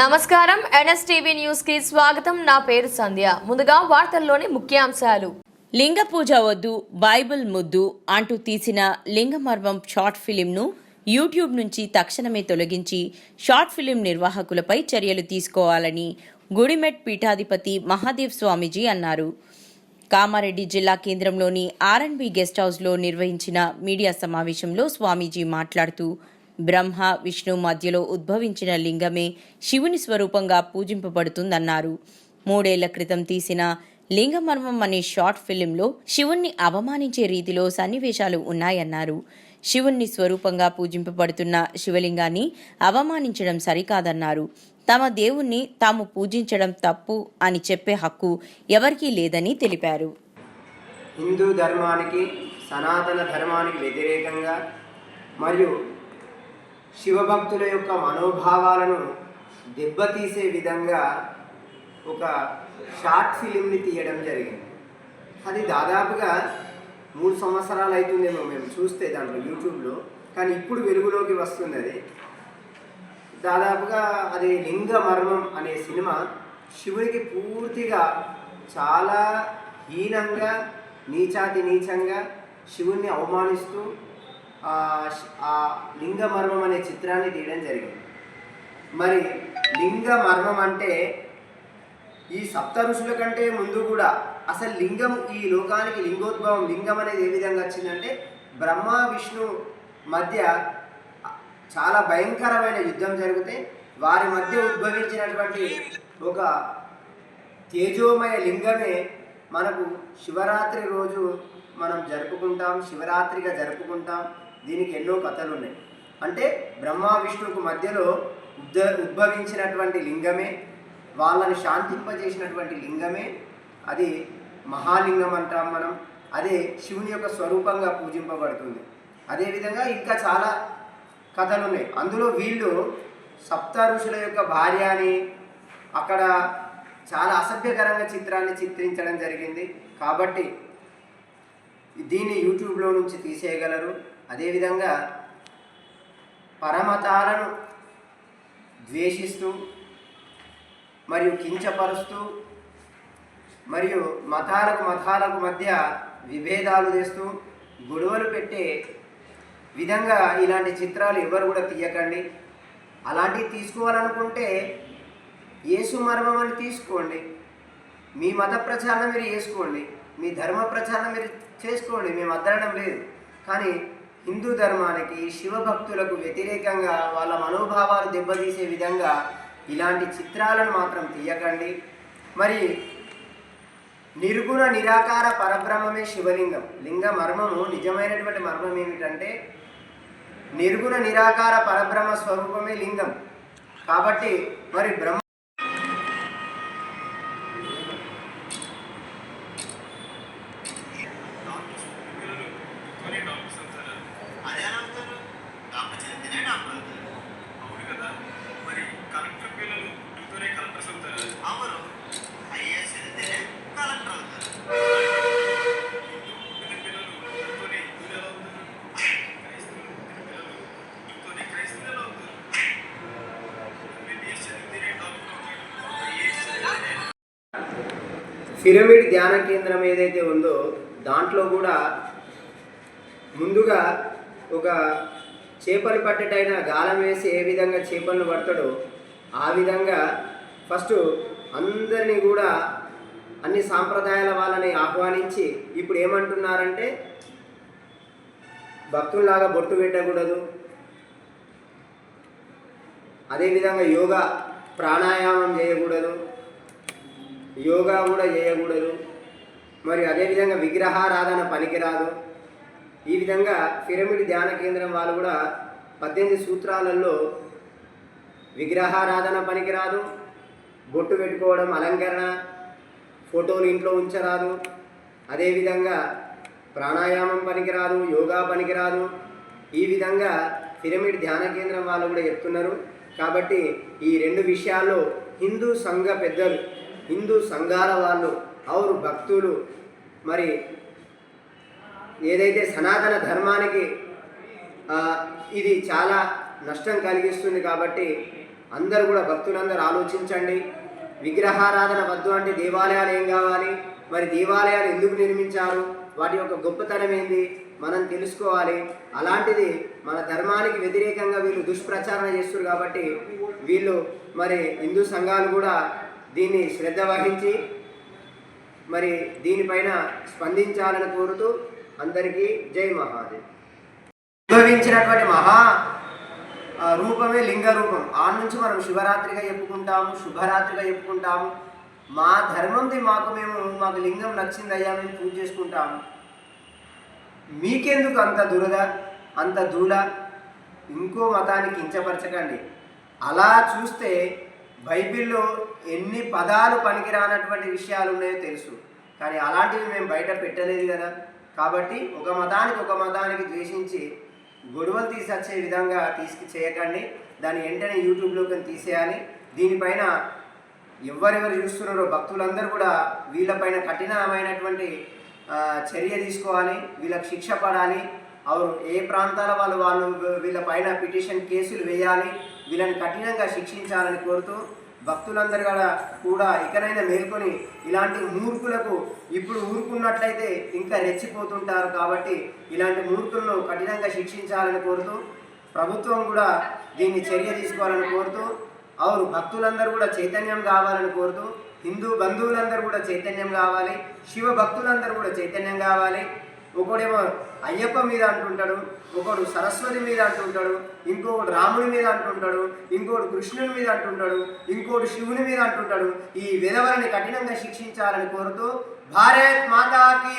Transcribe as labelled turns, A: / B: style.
A: నమస్కారం. ఎన్ఎస్టీవీ న్యూస్కి స్వాగతం. నా పేరు సంధ్య. ముందుగా వార్తల్లోని ముఖ్యాంశాలు.
B: లింగ పూజ వద్దు బైబిల్ ముద్దు అంటూ తీసిన లింగమర్మం షార్ట్ ఫిలింను యూట్యూబ్ నుంచి తక్షణమే తొలగించి షార్ట్ ఫిలిం నిర్వాహకులపై చర్యలు తీసుకోవాలని గుడిమెట్ పీఠాధిపతి మహాదేవ్ స్వామీజీ అన్నారు. కామారెడ్డి జిల్లా కేంద్రంలోని ఆర్ఎన్బి గెస్ట్ హౌస్లో నిర్వహించిన మీడియా సమావేశంలో స్వామీజీ మాట్లాడుతూ బ్రహ్మ విష్ణు మధ్యలో ఉద్భవించిన లింగమే శివుని స్వరూపంగా పూజింపబడుతుందన్నారు. మూడేళ్ళ క్రితం తీసిన లింగమర్మం అనే షార్ట్ ఫిలింలో శివుణ్ణి అవమానించే రీతిలో సన్నివేశాలు ఉన్నాయన్నారు. శివుణ్ణి స్వరూపంగా పూజింపబడుతున్న శివలింగాన్ని అవమానించడం సరికాదన్నారు. తమ దేవుణ్ణి తాము పూజించడం తప్పు అని చెప్పే హక్కు ఎవరికీ లేదని తెలిపారు.
C: హిందూ ధర్మానికి సనాతన ధర్మానికి వ్యతిరేకంగా మరియు శివభక్తుల యొక్క మనోభావాలను దెబ్బతీసే విధంగా ఒక షార్ట్ ఫిలింని తీయడం జరిగింది. అది దాదాపుగా మూడు సంవత్సరాలు అవుతుందేమో మేము చూస్తే దాంట్లో యూట్యూబ్లో కానీ ఇప్పుడు వెలుగులోకి వస్తుంది అది దాదాపుగా అది లింగ మర్మం అనే సినిమా శివునికి పూర్తిగా చాలా హీనంగా నీచాతి నీచంగా శివుణ్ణి అవమానిస్తూ ఆ లింగ మర్మం అనే చిత్రాన్ని తీయడం జరిగింది. మరి లింగ మర్మం అంటే ఈ సప్త ఋషుల కంటే ముందు కూడా అసలు లింగం ఈ లోకానికి లింగోద్భవం లింగం అనేది ఏ విధంగా వచ్చిందంటే బ్రహ్మ విష్ణు మధ్య చాలా భయంకరమైన యుద్ధం జరిగితే వారి మధ్య ఉద్భవించినటువంటి ఒక తేజోమయ లింగమే మనకు శివరాత్రి రోజు మనం జరుపుకుంటాం శివరాత్రిగా జరుపుకుంటాం. దీనికి ఎన్నో కథలు ఉన్నాయి అంటే బ్రహ్మ విష్ణువుకు మధ్యలో ఉద్ద ఉద్భవించినటువంటి లింగమే వాళ్ళని శాంతింపజేసినటువంటి లింగమే అది మహాలింగం అంటాం మనం అదే శివుని యొక్క స్వరూపంగా పూజింపబడుతుంది. అదేవిధంగా ఇంకా చాలా కథలు ఉన్నాయి అందులో వీళ్ళు సప్త ఋషుల యొక్క భార్య అని అక్కడ చాలా అసభ్యకరంగా చిత్రాన్ని చిత్రించడం జరిగింది. కాబట్టి దీన్ని యూట్యూబ్లో నుంచి తీసేయగలరు. అదేవిధంగా పరమతాలను ద్వేషిస్తూ మరియు కించపరుస్తూ మరియు మతాలకు మతాలకు మధ్య విభేదాలు తెస్తూ గొడవలు పెట్టే విధంగా ఇలాంటి చిత్రాలు ఎవరు కూడా తీయకండి. అలాంటివి తీసుకోవాలనుకుంటే యేసు మర్మం అని తీసుకోండి. మీ మత ప్రచారం మీరు చేసుకోండి. మీ ధర్మ ప్రచారం మీరు చేసుకోండి. మేము అద్దడం లేదు. కానీ హిందూ ధర్మానికి శివభక్తులకు వ్యతిరేకంగా వాళ్ళ మనోభావాలు దెబ్బతీసే విధంగా ఇలాంటి చిత్రాలను మాత్రం తీయకండి. మరి నిర్గుణ నిరాకార పరబ్రహ్మమే శివలింగం. లింగ మర్మము నిజమైనటువంటి మర్మం ఏమిటంటే నిర్గుణ నిరాకార పరబ్రహ్మ స్వరూపమే లింగం. కాబట్టి మరి బ్రహ్మ
D: అదే నమ్ముతారు డాక్టర్ చదివితేనే డాక్టర్ అవుతారు
E: అవును కదా. మరి కలెక్టర్ పిల్లలు పుట్టుతూనే కలెక్టర్స్ అవుతారు
D: అవును. ఐఏఎస్ చదివితేనే కలెక్టర్ అవుతారు.
E: హిందూ పిల్లలు పుట్టుతూనే హిందువులు ఎలా అవుతారు. క్రైస్తవులు పిల్లలు పుట్టుతూనే క్రైస్తవులు ఎలా అవుతారు. ఎంబీబీఎస్ చదివితేనే డాక్టర్ అవుతారు ఐఏఎస్ చదివితేనే
C: పిరమిడ్ ధ్యాన కేంద్రం ఏదైతే ఉందో దాంట్లో కూడా ముందుగా ఒక చేపలు పట్టేటైన గాలం వేసి ఏ విధంగా చేపలను పడతాడో ఆ విధంగా ఫస్ట్ అందరినీ కూడా అన్ని సాంప్రదాయాల వాళ్ళని ఆహ్వానించి ఇప్పుడు ఏమంటున్నారంటే భక్తుల్లాగా బొట్టు పెట్టకూడదు. అదేవిధంగా యోగా ప్రాణాయామం చేయకూడదు. యోగా కూడా చేయకూడదు. మరి అదేవిధంగా విగ్రహారాధన పనికిరాదు. ఈ విధంగా పిరమిడ్ ధ్యాన కేంద్రం వాళ్ళు కూడా పద్దెనిమిది సూత్రాలలో విగ్రహారాధన పనికిరాదు బొట్టు పెట్టుకోవడం అలంకరణ ఫోటోలు ఇంట్లో ఉంచరాదు. అదేవిధంగా ప్రాణాయామం పనికిరాదు యోగా పనికిరాదు. ఈ విధంగా పిరమిడ్ ధ్యాన కేంద్రం వాళ్ళు కూడా చెప్తున్నారు. కాబట్టి ఈ రెండు విషయాల్లో హిందూ సంఘ పెద్దలు హిందూ సంఘాల వాళ్ళు ఔరు భక్తులు మరి ఏదైతే సనాతన ధర్మానికి ఇది చాలా నష్టం కలిగిస్తుంది కాబట్టి అందరూ కూడా భక్తులందరూ ఆలోచించండి. విగ్రహారాధన వద్దు అంటే దేవాలయాలు ఏం కావాలి? మరి దేవాలయాలు ఎందుకు నిర్మించారు? వాటి యొక్క గొప్పతనం ఏంది? మనం తెలుసుకోవాలి. అలాంటిది మన ధర్మానికి వ్యతిరేకంగా వీళ్ళు దుష్ప్రచారణ చేస్తారు కాబట్టి వీళ్ళు మరి హిందూ సంఘాలు కూడా దీన్ని శ్రద్ధ వహించి మరి దీనిపైన స్పందించాలని కోరుతూ అందరికీ జై మహాదేవ్. ఉద్భవించినటువంటి మహా రూపమే లింగ రూపం. ఆ నుంచి మనం శివరాత్రిగా చెప్పుకుంటాము శుభరాత్రిగా చెప్పుకుంటాము. మా ధర్మంది మాకు మేము మాకు లింగం నచ్చిందయ్యా మేము పూజ చేసుకుంటాము. మీకెందుకు అంత దురద అంత దూల? ఇంకో మతాన్ని కించపరచకండి. అలా చూస్తే బైబిల్లో ఎన్ని పదాలు పనికిరానటువంటి విషయాలు ఉన్నాయో తెలుసు. కానీ అలాంటివి మేము బయట పెట్టలేదు కదా. కాబట్టి ఒక మతానికి ఒక మతానికి ద్వేషించి గొడవలు తీసొచ్చే విధంగా తీసుకు చేయకండి. దాన్ని వెంటనే యూట్యూబ్లోకి తీసేయాలి. దీనిపైన ఎవరెవరు చూస్తున్నారో భక్తులందరూ కూడా వీళ్ళపైన కఠినమైనటువంటి చర్య తీసుకోవాలి. వీళ్ళకి శిక్ష పడాలి. అవరు ఏ ప్రాంతాల వాళ్ళు వాళ్ళు వీళ్ళ పైన పిటిషన్ కేసులు వేయాలి. వీళ్ళని కఠినంగా శిక్షించాలని కోరుతూ భక్తులందరూ కూడా కూడా ఇకనైనా మేల్కొని ఇలాంటి మూర్ఖులకు ఇప్పుడు ఊరుకున్నట్లయితే ఇంకా రెచ్చిపోతుంటారు కాబట్టి ఇలాంటి మూర్ఖులను కఠినంగా శిక్షించాలని కోరుతూ ప్రభుత్వం కూడా దీన్ని చర్య తీసుకోవాలని కోరుతూ అవును భక్తులందరూ కూడా చైతన్యం కావాలని కోరుతూ హిందూ బంధువులందరూ కూడా చైతన్యం కావాలి శివ భక్తులందరూ కూడా చైతన్యం కావాలి. ఒకడేమో అయ్యప్ప మీద అంటుంటాడు ఒకడు సరస్వతి మీద అంటుంటాడు ఇంకొకడు రాముని మీద అంటుంటాడు ఇంకోటి కృష్ణుని మీద అంటుంటాడు ఇంకోటి శివుని మీద అంటుంటాడు. ఈ విధవలని కఠినంగా శిక్షించాలని కోరుతూ భారత్ మాతాకి